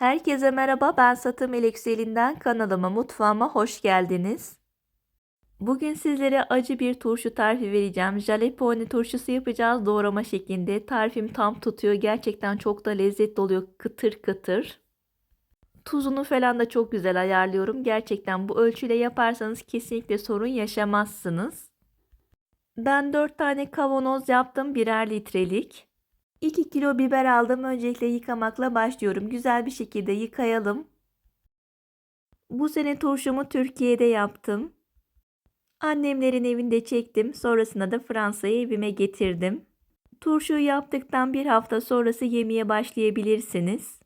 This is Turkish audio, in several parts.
Herkese merhaba, ben Satım Elekselinden kanalıma, mutfağıma hoş geldiniz. Bugün sizlere acı bir turşu tarifi vereceğim. Jalapeno turşusu yapacağız doğrama şeklinde. Tarifim tam tutuyor. Gerçekten çok da lezzetli oluyor. Kıtır kıtır. Tuzunu falan da çok güzel ayarlıyorum. Gerçekten bu ölçüyle yaparsanız kesinlikle sorun yaşamazsınız. Ben 4 tane kavanoz yaptım birer litrelik. 2 kilo biber aldım. Öncelikle yıkamakla başlıyorum. Güzel bir şekilde yıkayalım. Bu sene turşumu Türkiye'de yaptım. Annemlerin evinde çektim. Sonrasında da Fransa'ya evime getirdim. Turşuyu yaptıktan bir hafta sonrası yemeye başlayabilirsiniz.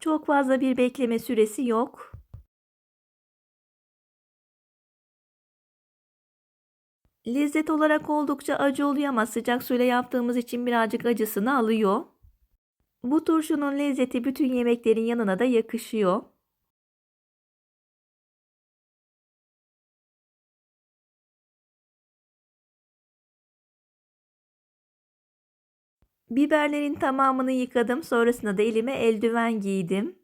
Çok fazla bir bekleme süresi yok. Lezzet olarak oldukça acı oluyor ama sıcak suyla yaptığımız için birazcık acısını alıyor. Bu turşunun lezzeti bütün yemeklerin yanına da yakışıyor. Biberlerin tamamını yıkadım. Sonrasında da elime eldiven giydim.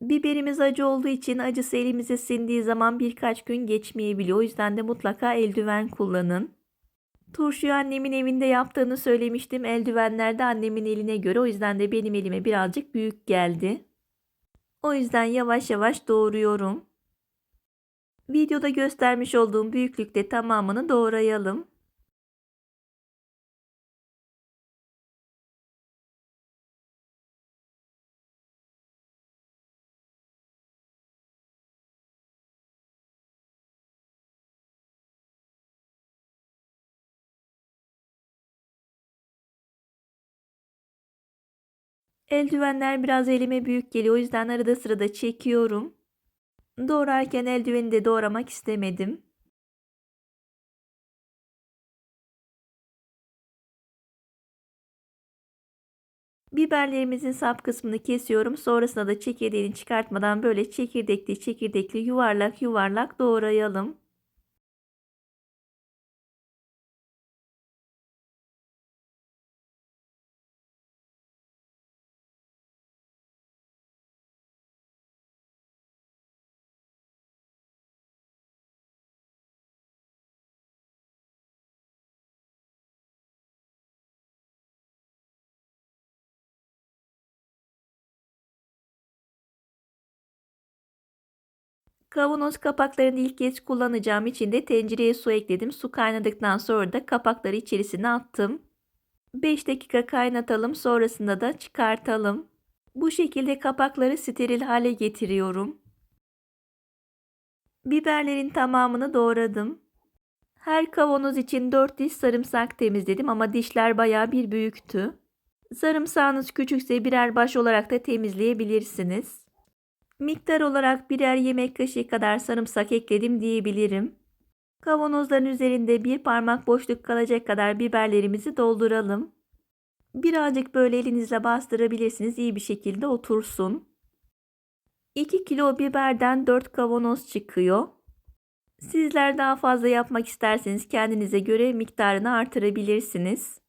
Biberimiz acı olduğu için acısı elimize sindiği zaman birkaç gün geçmeyebiliyor. O yüzden de mutlaka eldiven kullanın. Turşuyu annemin evinde yaptığını söylemiştim. Eldivenler de annemin eline göre. O yüzden de benim elime birazcık büyük geldi. O yüzden yavaş yavaş doğruyorum. Videoda göstermiş olduğum büyüklükte tamamını doğrayalım. Eldivenler biraz elime büyük geliyor. O yüzden arada sırada çekiyorum. Doğrarken eldiveni de doğramak istemedim. Biberlerimizin sap kısmını kesiyorum. Sonrasında da çekirdeğini çıkartmadan böyle çekirdekli çekirdekli yuvarlak yuvarlak doğrayalım. Kavanoz kapaklarını ilk kez kullanacağım için de tencereye su ekledim. Su kaynadıktan sonra da kapakları içerisine attım. 5 dakika kaynatalım sonrasında da çıkartalım. Bu şekilde kapakları steril hale getiriyorum. Biberlerin tamamını doğradım. Her kavanoz için 4 diş sarımsak temizledim ama dişler baya bir büyüktü. Sarımsağınız küçükse birer baş olarak da temizleyebilirsiniz. Miktar olarak birer yemek kaşığı kadar sarımsak ekledim diyebilirim. Kavanozların üzerinde bir parmak boşluk kalacak kadar biberlerimizi dolduralım. Birazcık böyle elinizle bastırabilirsiniz iyi bir şekilde otursun. 2 kilo biberden 4 kavanoz çıkıyor. Sizler daha fazla yapmak isterseniz kendinize göre miktarını artırabilirsiniz.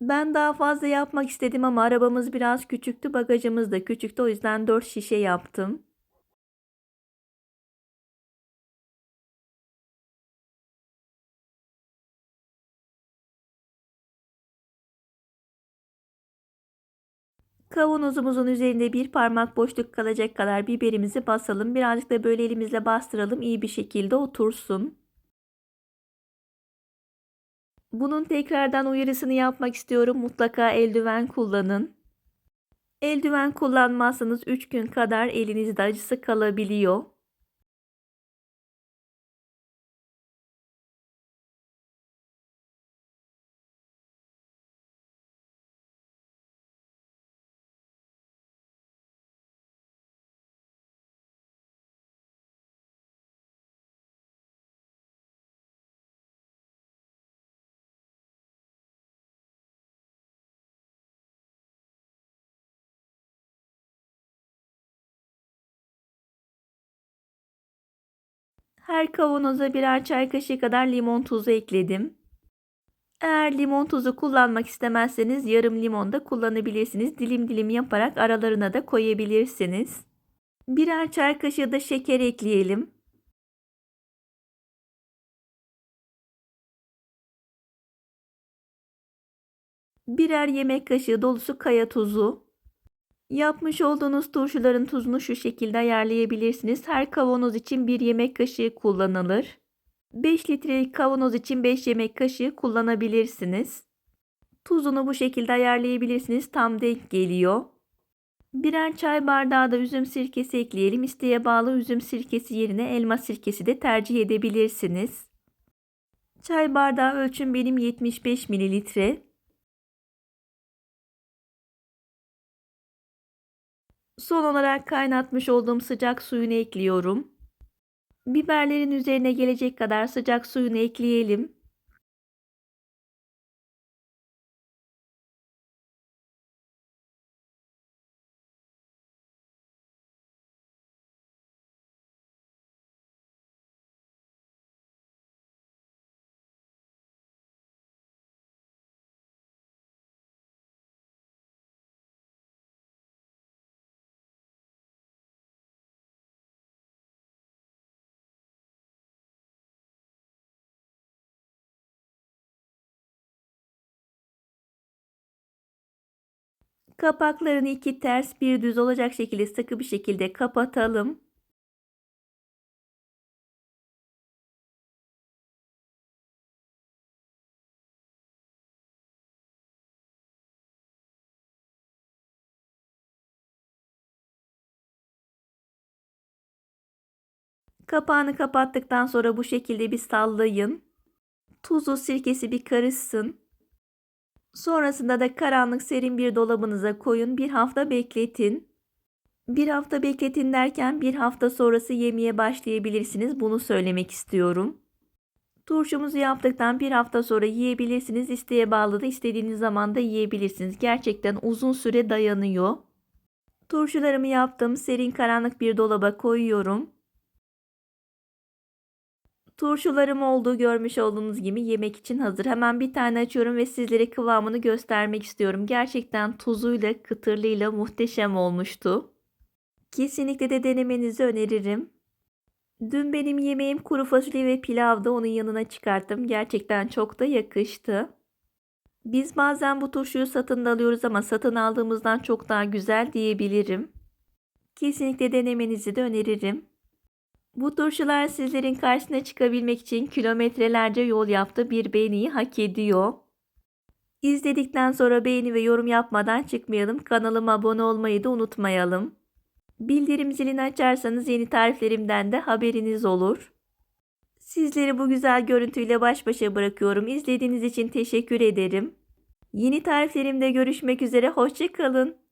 Ben daha fazla yapmak istedim ama arabamız biraz küçüktü, bagajımız da küçüktü. O yüzden 4 şişe yaptım. Kavanozumuzun üzerinde bir parmak boşluk kalacak kadar biberimizi basalım. Birazcık da böyle elimizle bastıralım iyi bir şekilde otursun. Bunun tekrardan uyarısını yapmak istiyorum. Mutlaka eldiven kullanın. Eldiven kullanmazsanız 3 gün kadar elinizde acısı kalabiliyor. Her kavanoza birer çay kaşığı kadar limon tuzu ekledim. Eğer limon tuzu kullanmak istemezseniz yarım limon da kullanabilirsiniz. Dilim dilim yaparak aralarına da koyabilirsiniz. Birer çay kaşığı da şeker ekleyelim. Birer yemek kaşığı dolusu kaya tuzu. Yapmış olduğunuz turşuların tuzunu şu şekilde ayarlayabilirsiniz. Her kavanoz için 1 yemek kaşığı kullanılır. 5 litrelik kavanoz için 5 yemek kaşığı kullanabilirsiniz. Tuzunu bu şekilde ayarlayabilirsiniz. Tam denk geliyor. Birer çay bardağı da üzüm sirkesi ekleyelim. İsteğe bağlı üzüm sirkesi yerine elma sirkesi de tercih edebilirsiniz. Çay bardağı ölçüm benim 75 mililitre. Son olarak kaynatmış olduğum sıcak suyunu ekliyorum. Biberlerin üzerine gelecek kadar sıcak suyunu ekleyelim. Kapaklarını iki ters bir düz olacak şekilde sıkı bir şekilde kapatalım. Kapağını kapattıktan sonra bu şekilde bir sallayın. Tuzu, sirkesi bir karışsın. Sonrasında da karanlık serin bir dolabınıza koyun. Bir hafta bekletin. Bir hafta bekletin derken bir hafta sonrası yemeye başlayabilirsiniz. Bunu söylemek istiyorum. Turşumuzu yaptıktan bir hafta sonra yiyebilirsiniz. İsteğe bağlı da istediğiniz zaman da yiyebilirsiniz. Gerçekten uzun süre dayanıyor. Turşularımı yaptım. Serin karanlık bir dolaba koyuyorum. Turşularım olduğu görmüş olduğunuz gibi yemek için hazır. Hemen bir tane açıyorum ve sizlere kıvamını göstermek istiyorum. Gerçekten tuzuyla, kıtırlığıyla muhteşem olmuştu. Kesinlikle de denemenizi öneririm. Dün benim yemeğim kuru fasulye ve pilavdı. Onun yanına çıkarttım. Gerçekten çok da yakıştı. Biz bazen bu turşuyu satın alıyoruz ama satın aldığımızdan çok daha güzel diyebilirim. Kesinlikle denemenizi de öneririm. Bu turşular sizlerin karşısına çıkabilmek için kilometrelerce yol yaptı bir beğeniyi hak ediyor. İzledikten sonra beğeni ve yorum yapmadan çıkmayalım. Kanalıma abone olmayı da unutmayalım. Bildirim zilini açarsanız yeni tariflerimden de haberiniz olur. Sizleri bu güzel görüntüyle baş başa bırakıyorum. İzlediğiniz için teşekkür ederim. Yeni tariflerimde görüşmek üzere. Hoşçakalın.